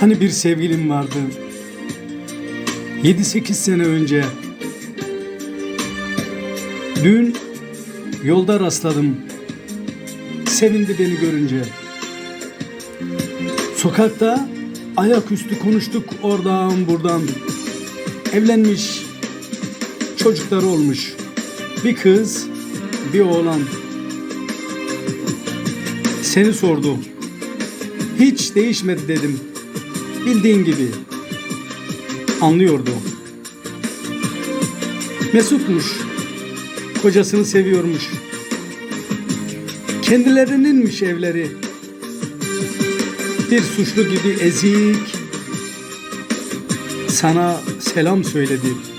Hani bir sevgilim vardı. 7-8 sene önce. Dün yolda rastladım. Sevindi beni görünce. Sokakta ayaküstü konuştuk oradan buradan. Evlenmiş, çocukları olmuş. Bir kız, bir oğlan. Seni sordu. Hiç değişmedi dedim. Bildiğin gibi. Anlıyordu. Mesutmuş. Kocasını seviyormuş. Kendilerininmiş evleri. Bir suçlu gibi ezik. Sana selam söyledi.